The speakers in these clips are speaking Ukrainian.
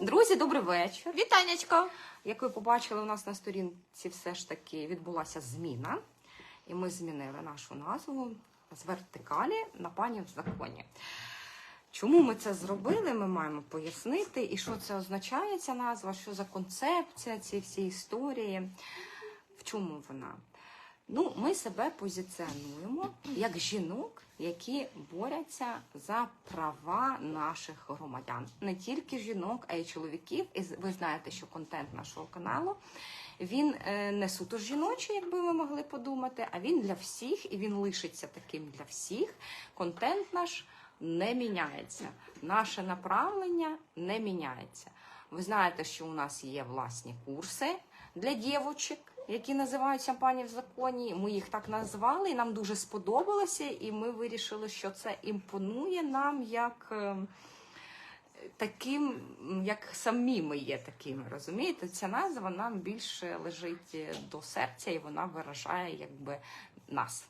Друзі, добрий вечір. Вітанечко! Як ви побачили, у нас на сторінці все ж таки відбулася зміна, і ми змінили нашу назву з вертикалі на пані в законі. Чому ми це зробили? Ми маємо пояснити, і що це означає ця назва, що за концепція цієї всі історії, в чому вона. Ну, ми себе позиціонуємо як жінок, які борються за права наших громадян. Не тільки жінок, а й чоловіків. І ви знаєте, що контент нашого каналу він е, не суто жіночий, якби ви могли подумати, а він для всіх, і він лишиться таким для всіх. Контент наш не міняється. Наше направлення не міняється. Ви знаєте, що у нас є власні курси для дівочок, які називаються пані в законі. Ми їх так назвали, і нам дуже сподобалося, і ми вирішили, що це імпонує нам як. е, Таким, як самі ми є такими, розумієте? Ця назва нам більше лежить е, до серця, і вона виражає якби нас.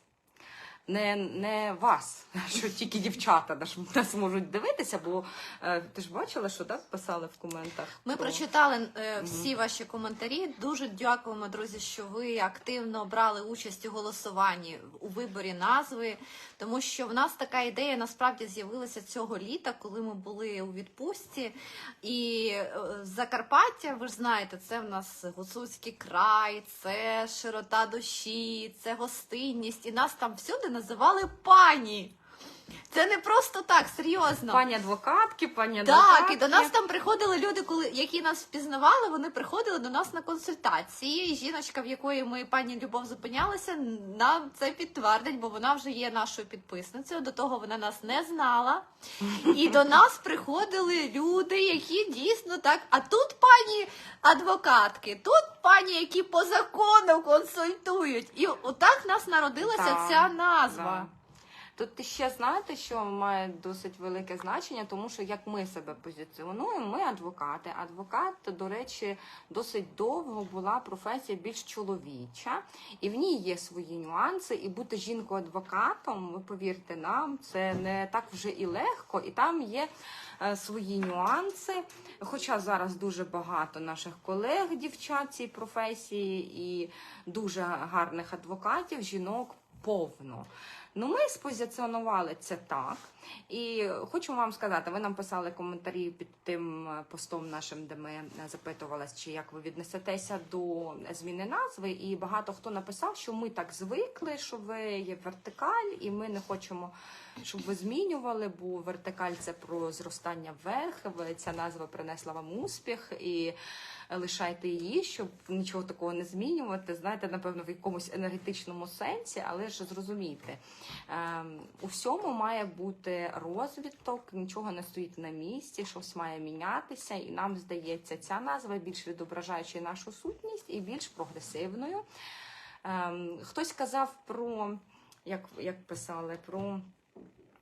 Не, не вас, що тільки дівчата нас, нас можуть дивитися, бо е, ти ж бачила, що так писали в коментах. Ми про- прочитали е, всі ваші коментарі. Дуже дякуємо, друзі, що ви активно брали участь у голосуванні у виборі назви, тому що в нас така ідея насправді з'явилася цього літа, коли ми були у відпустці. І е, Закарпаття, ви ж знаєте, це в нас гуцульський край, це широта душі, це гостинність. І нас там всюди називали пані. Це не просто так, серйозно. Пані адвокатки, пані Так, адвокатки. і до нас там приходили люди, коли які нас впізнавали, вони приходили до нас на консультації. І жіночка, в якої ми пані Любов зупинялися, нам це підтвердить, бо вона вже є нашою підписницею. До того вона нас не знала. І до нас приходили люди, які дійсно так. А тут пані адвокатки, тут пані, які по закону консультують. І отак нас народилася Так, ця назва. Тут ще знаєте, що має досить велике значення, тому що як ми себе позиціонуємо, ми адвокати. Адвокат, до речі, досить довго була професія більш чоловіча, і в ній є свої нюанси. І бути жінкою-адвокатом, ви повірте нам, це не так вже і легко, і там є е, свої нюанси. Хоча зараз дуже багато наших колег, дівчат цій професії, і дуже гарних адвокатів, жінок повно. Ну, ми спозиціонували це так. І хочу вам сказати, ви нам писали коментарі під тим е, постом нашим, де ми е, запитувалися, чи як ви віднесетеся до зміни назви. І багато хто написав, що ми так звикли, що ви є вертикаль, і ми не хочемо, щоб ви змінювали, бо вертикаль це про зростання вверх. Ця назва принесла вам успіх і лишайте її, щоб нічого такого не змінювати. Знаєте, напевно, в якомусь енергетичному сенсі, але ж зрозумійте, ем, у всьому має бути розвиток, нічого не стоїть на місці, щось має мінятися, і нам здається, ця назва більш відображаючи нашу сутність і більш прогресивною. Ем, хтось казав про, як, як писали, про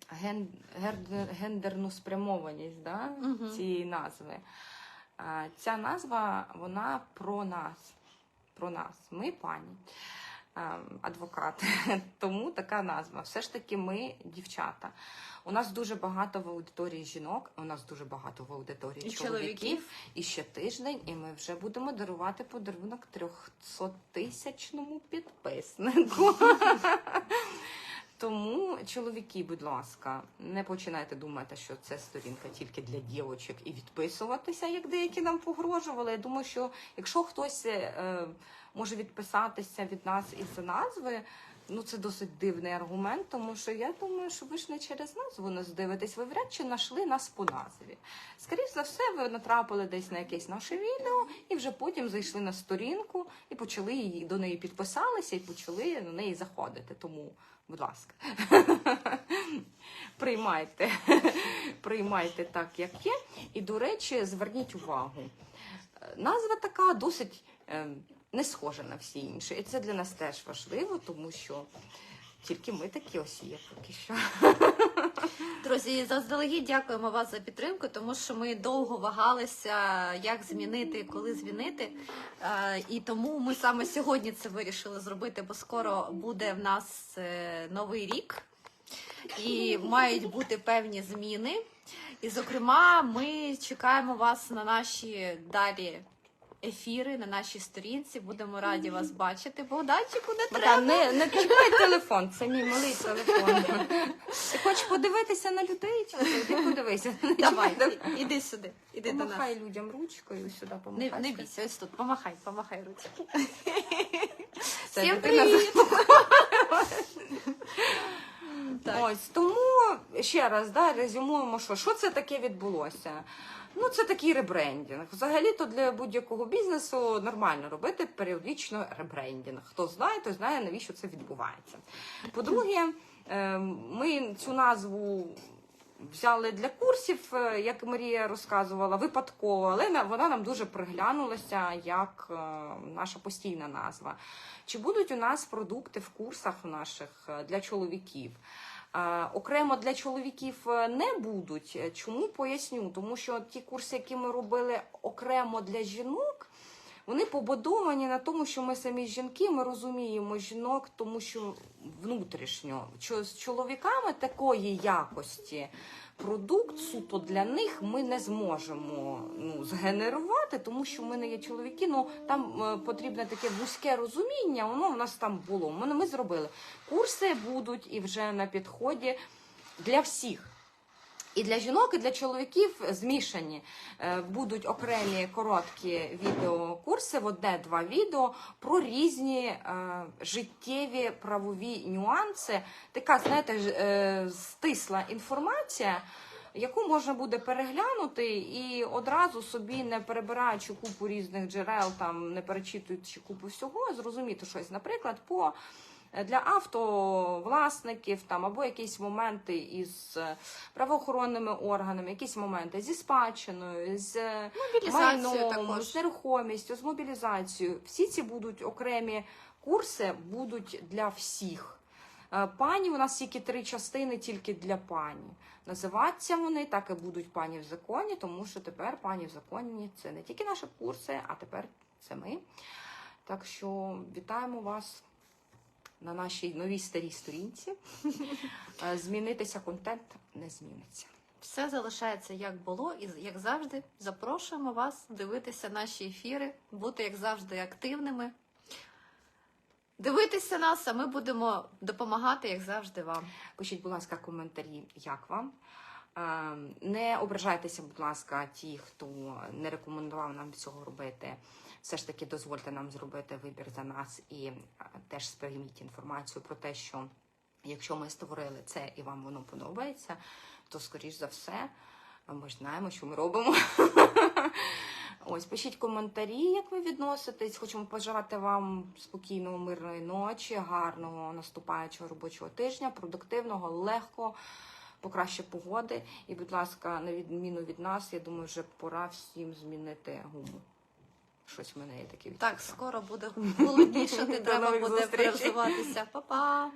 ген, гендерну спрямованість да, Мгм. цієї назви. Ця назва вона про нас. Про нас. Ми пані. Адвокати, тому така назва. Все ж таки, ми дівчата. У нас дуже багато в аудиторії жінок, у нас дуже багато в аудиторії І чоловіків. чоловіків. І ще тиждень, і ми вже будемо дарувати подарунок 300 тисячному підписнику. Тому, чоловіки, будь ласка, не починайте думати, що це сторінка тільки для дівочок і відписуватися, як деякі нам погрожували. Я думаю, що якщо хтось е, може відписатися від нас із назви, ну це досить дивний аргумент, тому що я думаю, що ви ж не через назву нас дивитесь, ви вряд чи знайшли нас по назві. Скоріше за все, ви натрапили десь на якесь наше відео і вже потім зайшли на сторінку і почали її до неї підписалися і почали на неї заходити. Тому, будь ласка, приймайте, приймайте так, як є. І, до речі, зверніть увагу. Назва така досить е, не схожа на всі інші. І це для нас теж важливо, тому що тільки ми такі ось є поки що. Друзі, заздалегідь дякуємо вас за підтримку, тому що ми довго вагалися, як змінити, коли змінити. Е, І тому ми саме сьогодні це вирішили зробити, бо скоро буде в нас е, новий рік і мають бути певні зміни. І, зокрема, ми чекаємо вас на наші далі ефіри, на нашій сторінці. Будемо раді вас бачити. Богданчику не треба. не, не чіпай телефон, це мій малий телефон. Ти хочеш подивитися на людей? Чи? Іди подивися. Не Давай, іди сюди, іди до нас. Помахай людям ручкою сюди Не, помахай. не бійся, ось тут, помахай, помахай ручки. Всім привіт! Так. Ось тому ще раз да, резюмуємо, що, що це таке відбулося. Ну, це такий ребрендінг. Взагалі-то для будь-якого бізнесу нормально робити періодично ребрендінг. Хто знає, той знає, навіщо це відбувається. По-друге, е, ми цю назву взяли для курсів, е, як Марія розказувала, випадково, але на- вона нам дуже приглянулася як е, наша постійна назва. Чи будуть у нас продукти в курсах наших е, для чоловіків? Окремо для чоловіків е, не будуть. Е, Чому поясню? Тому що ті курси, які ми робили окремо для жінок, вони побудовані на тому, що ми самі жінки, ми розуміємо жінок, тому що внутрішньо Чо- з чоловіками такої якості продукт суто для них ми не зможемо ну, згенерувати, тому що ми не є чоловіки. Ну там е, потрібне таке вузьке розуміння. Воно в нас там було. Ми, ми зробили. Курси будуть і вже на підході для всіх. І для жінок, і для чоловіків змішані Е, будуть окремі короткі відеокурси, в одне-два відео про різні е, життєві правові нюанси. Така, знаєте, е, стисла інформація. Яку можна буде переглянути і одразу собі, не перебираючи купу різних джерел, там не перечитуючи купу всього, зрозуміти щось, наприклад, по для автовласників там або якісь моменти із е, правоохоронними органами, якісь моменти зі спадщиною, з е, майном, також. з нерухомістю, з мобілізацією. Всі ці будуть окремі курси, будуть для всіх. Е, Пані у нас тільки три частини, тільки для пані. Називатися вони так і будуть пані в законі, тому що тепер пані в законі це не тільки наші курси, а тепер це ми. Так що вітаємо вас на нашій новій старій сторінці. Е, Змінитися контент не зміниться. Все залишається як було, і як завжди, запрошуємо вас дивитися наші ефіри, бути як завжди активними. Дивитися нас, а ми будемо допомагати, як завжди, вам. Пишіть, будь ласка, коментарі, як вам. Е, Не ображайтеся, будь ласка, ті, хто не рекомендував нам цього робити. Все ж таки дозвольте нам зробити вибір за нас і е, теж сприйміть інформацію про те, що якщо ми створили це і вам воно подобається, то скоріш за все ми ж знаємо, що ми робимо. Ось пишіть коментарі, як ви відноситесь. Хочемо пожелати вам спокійного, мирної ночі, гарного наступаючого робочого тижня, продуктивного, легкого, покраще погоди. І, будь ласка, на відміну від нас, я думаю, вже пора всім змінити гуму. Щось в мене є таке відчуття. Так, скоро буде холодніше, треба буде зустрічей. перевзуватися. Па-па!